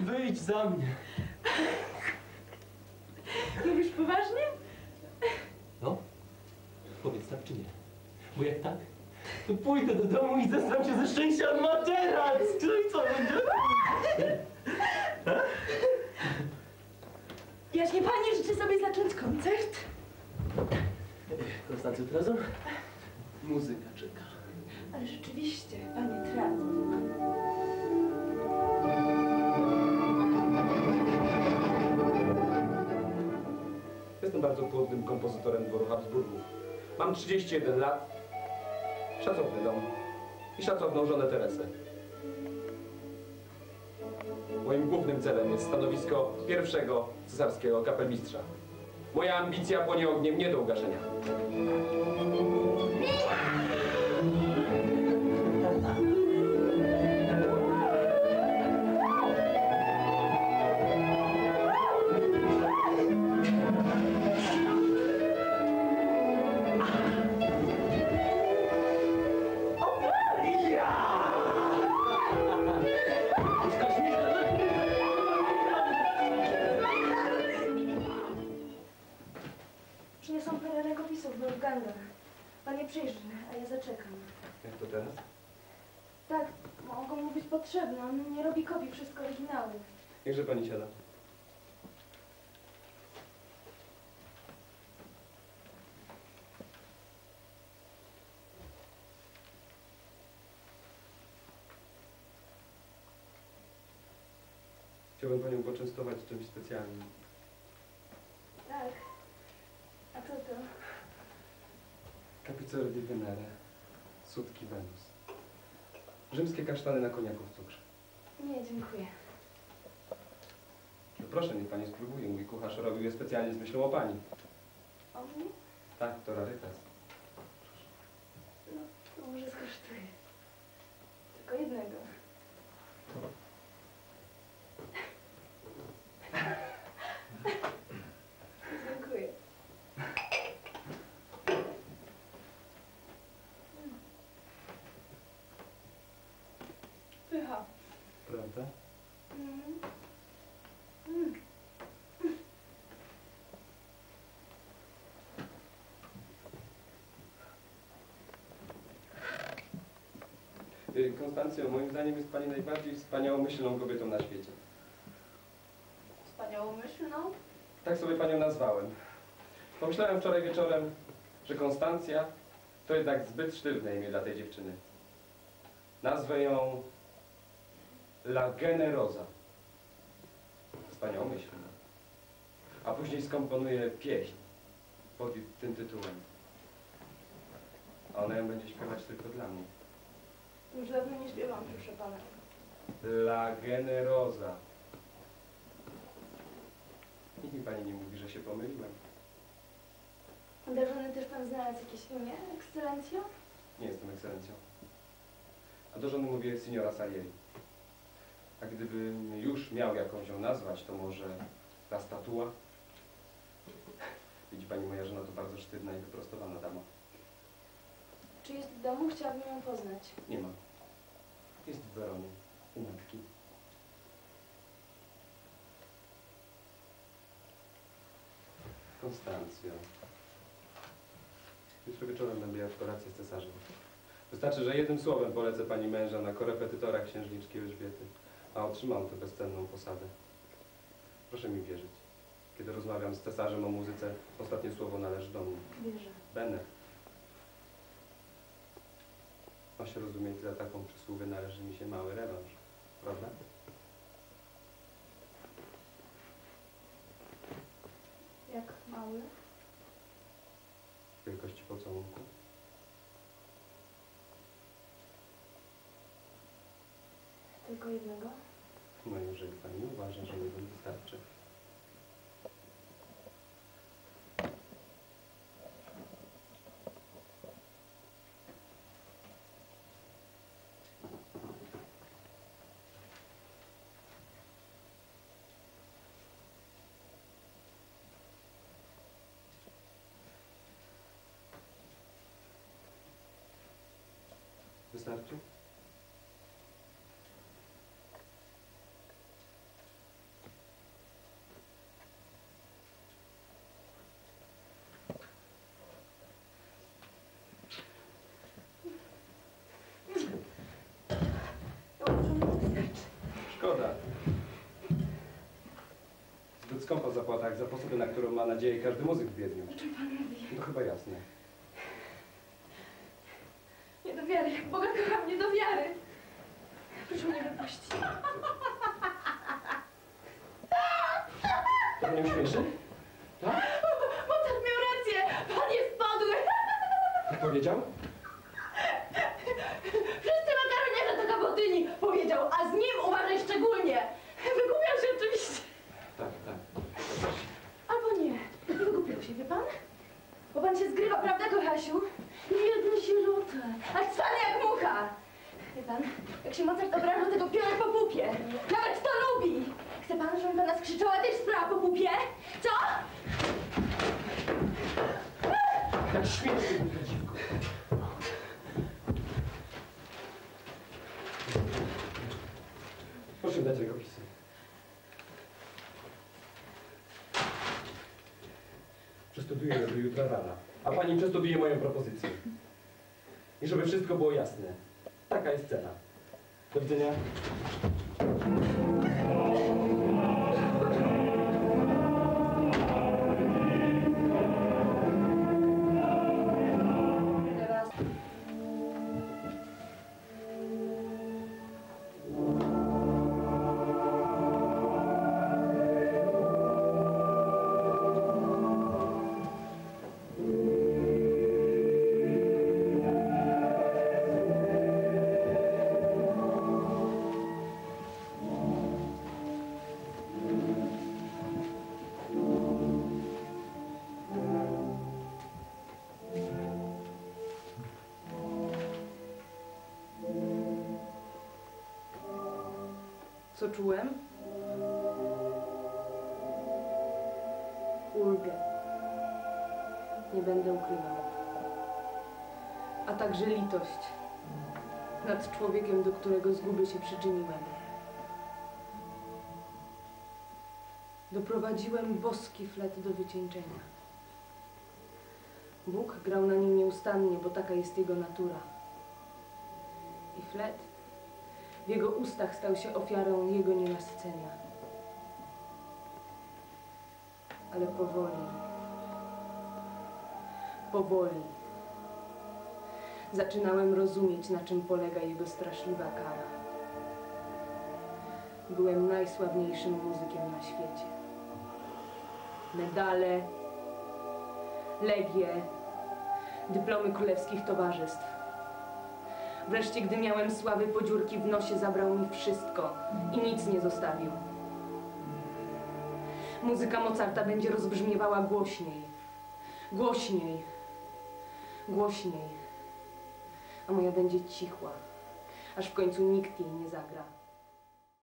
Wyjdź za mnie. Mówisz poważnie? No? Powiedz tak czy nie? Bo jak tak, to pójdę do domu i zesram się ze szczęścia od materac. No co będzie? Jaśnie pani życzy sobie zacząć koncert? Konstancy Trezor? Muzyka czeka. Ale rzeczywiście, panie Trat. Jestem bardzo płodnym kompozytorem dworu Habsburgów. Mam 31 lat, szacowny dom i szacowną żonę Teresę. Moim głównym celem jest stanowisko pierwszego cesarskiego kapelmistrza. Moja ambicja płonie ogniem nie do ugaszenia. Przyniosą parę rękopisów do Uganda. Pan nie przyjrzy, a ja zaczekam. Jak to teraz? Tak, mogą mu być potrzebne. On nie robi kopii, wszystko oryginały. Niechże pani siada. Chciałbym panią poczęstować czymś specjalnym. Tak. A co to? Capicory di Venere, sutki Wenus. Rzymskie kasztany na koniaku w cukrze. Nie, dziękuję. No proszę, niech pani spróbuje. Mój kucharz robił je specjalnie z myślą o pani. O mnie? Tak, to rarytas. No, to może skosztuję. Tylko jednego. Dziękuję. Pycha. Prawda? Y, Konstancjo, moim zdaniem jest pani najbardziej wspaniałomyślną kobietą na świecie. Wspaniałomyślną? Tak sobie panią nazwałem. Pomyślałem wczoraj wieczorem, że Konstancja to jednak zbyt sztywne imię dla tej dziewczyny. Nazwę ją La Generosa. Wspaniałomyślna. A później skomponuję pieśń pod tym tytułem. A ona ją będzie śpiewać tylko dla mnie. Już dawno nie śpiewam, proszę pana. La Generosa. Niech mi pani nie mówi, że się pomyliłem. Dla żony też pan znalazł jakieś imię, ekscelencjo? Nie jestem ekscelencją. A do żony mówię signora Salieri. A gdybym już miał jakąś ją nazwać, to może ta statua? Widzi pani, moja żona to bardzo sztywna i wyprostowana dama. Czy jest w domu? Chciałabym ją poznać. Nie ma. Jest w Weronie, u matki. Konstancjo. Jutro wieczorem będę jadł kolację z cesarzem. Wystarczy, że jednym słowem polecę pani męża na korepetytora księżniczki Elżbiety, a otrzymam tę bezcenną posadę. Proszę mi wierzyć. Kiedy rozmawiam z cesarzem o muzyce, ostatnie słowo należy do mnie. Wierzę. Bene. Ma się rozumieć, za taką przysługę należy mi się mały rewanż. Prawda? Jak mały? Wielkości pocałunku. Tylko jednego? No jeżeli pani uważa, że jeden wystarczy. Wystarczy? Zbyt skąpa zapłata jak za posługę, na którą ma nadzieję każdy muzyk w Wiedniu. O czym pan mówi? To chyba jasne. Nie do wiary. Boga kocham, nie do wiary. Proszę mnie wypuścić. To mnie śmieszy? Tak? Mozart miał rację. Pan jest podły. Jak powiedział? Wszyscy makaronierze to kabotyni, powiedział, a z nim uważaj szczególnie. Wygubiał się oczywiście. Tak, tak. Albo nie. Nie wygupił się, wie pan? Bo pan się zgrywa, prawda, kochasiu? Jedna sierota, a cwany jak mucha. Wie pan, jak się Mozart obraża, tego piorę po pupie. Nawet to lubi. Chce pan, żebym pana skrzyczała też sprawa po pupie? Co? Jak dziwko. Jutra rana, a pani przestuduje moją propozycję. I żeby wszystko było jasne. Taka jest cena. Do widzenia. Co czułem? Ulgę. Nie będę ukrywał. A także litość nad człowiekiem, do którego zguby się przyczyniłem. Doprowadziłem boski flet do wycieńczenia. Bóg grał na nim nieustannie, bo taka jest jego natura. I flet w jego ustach stał się ofiarą jego nienasycenia. Ale powoli, powoli zaczynałem rozumieć, na czym polega jego straszliwa kara. Byłem najsławniejszym muzykiem na świecie. Medale, legie, dyplomy królewskich towarzystw. Wreszcie, gdy miałem sławy podziurki w nosie, zabrał mi wszystko i nic nie zostawił. Muzyka Mozarta będzie rozbrzmiewała głośniej, głośniej, głośniej, a moja będzie cichła, aż w końcu nikt jej nie zagra.